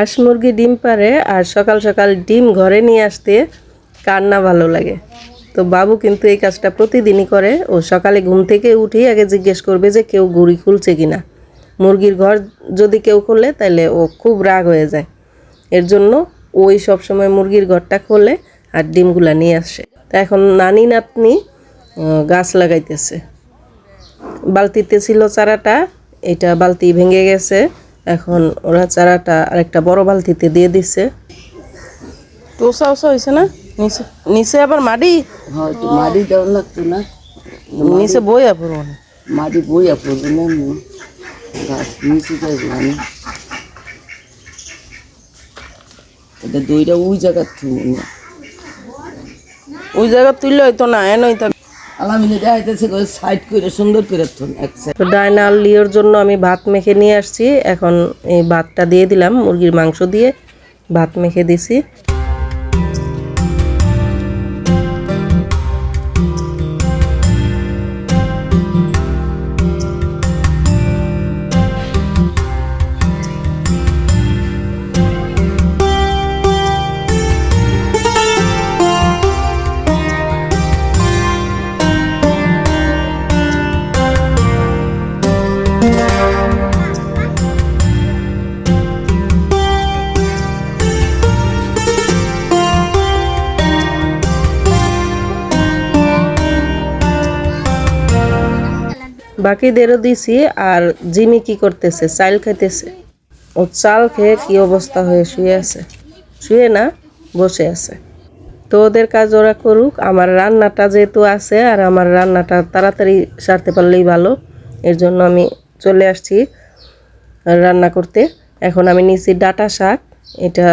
হাঁস মুরগি ডিম পারে আর সকাল সকাল ডিম ঘরে নিয়ে আসতে কার না ভালো লাগে। তো বাবু কিন্তু এই কাজটা প্রতিদিনই করে ও সকালে ঘুম থেকে উঠেই আগে জিজ্ঞেস করবে যে কেউ গুড়ি খুলছে কি না মুরগির ঘর যদি কেউ খুললে তাহলে ও খুব রাগ হয়ে যায়। এর জন্য ওই সব সময় মুরগির ঘরটা খোলে আর ডিমগুলা নিয়ে আসে। তা এখন নানি নাতনি গাছ লাগাইতেছে। বালতিতে ছিল চারাটা, এটা বালতি ভেঙে গেছে। এখন ওরা চারাটা আরেকটা বড় বালতিতে দিয়ে দিচ্ছে তো ওসা ওসা হয়েছে না? নিচে নিচে আবার মাটি হয়তো মাটি দেওয়া লাগতো না। নিচে বইয়া পড়ব না মাটি বইয়া পড়বে গাছ নিচে যাইবে আমি। এটা দইটা ওই জায়গার না ওই জায়গা তুললে হয়তো না এন হইতো। আলামিনে সাইড করে সুন্দর করে তো লিওর জন্য আমি ভাত মেখে নিয়ে আসছি। এখন এই ভাতটা দিয়ে দিলাম, মুরগির মাংস দিয়ে ভাত মেখে দিছি। বাকিদেরও দিছি, আর জিমি কি করতেছে? চাল খাইতেছে। ও চাল খেয়ে কি অবস্থা হয়ে শুয়ে আছে? শুয়ে না, বসে আছে। তো ওদের কাজ ওরা করুক, আমার রান্নাটা যেহেতু আছে, আর আমার রান্নাটা তাড়াতাড়ি সারতে পারলেই ভালো। এর জন্য আমি চলে আসছি রান্না করতে। এখন আমি নিয়েছি ডাটা শাক, এটা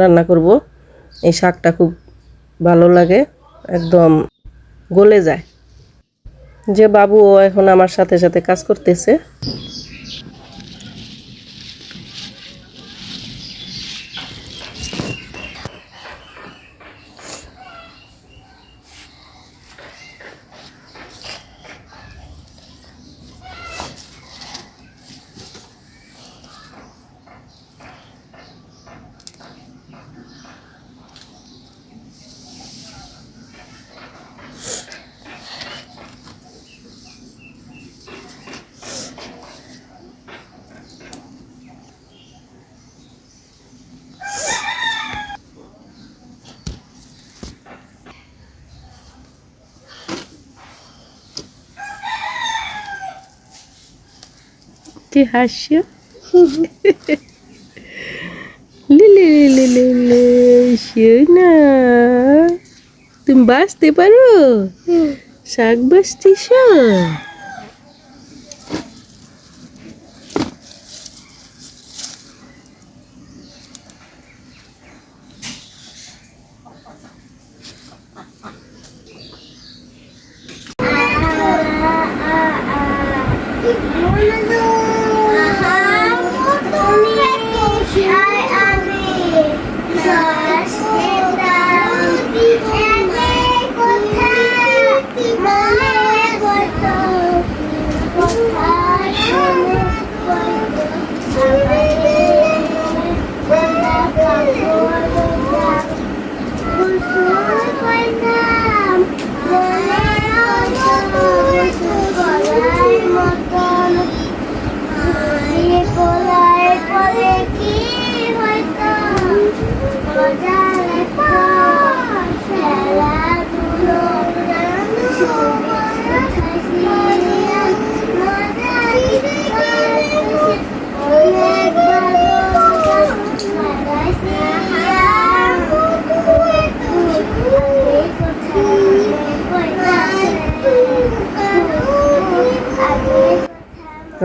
রান্না করব। এই শাকটা খুব ভালো লাগে, একদম গলে যায়। যে বাবু ও এখন আমার সাথে সাথে কাজ করতেছে। petit Hachio. Lili lili lili Tumbas te paru. Sagbas ti siya. শাক বাঁচতিস কোলায়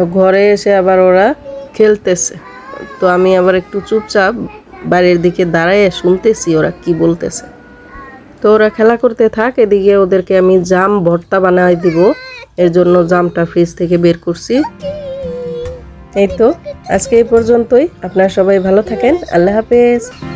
ঘরে এসে আবার ওরা খেলতেছে। তো আমি আবার একটু চুপচাপ বাড়ির দিকে দাঁড়ায় শুনতেছি ওরা কি বলতেছে। তো ওরা খেলা করতে থাক, এদিকে ওদেরকে আমি জাম ভর্তা বানাই দিব। এর জন্য জামটা ফ্রিজ থেকে বের করছি। এই তো, আজকে এই পর্যন্তই। আপনারা সবাই ভালো থাকেন। আল্লাহ হাফেজ।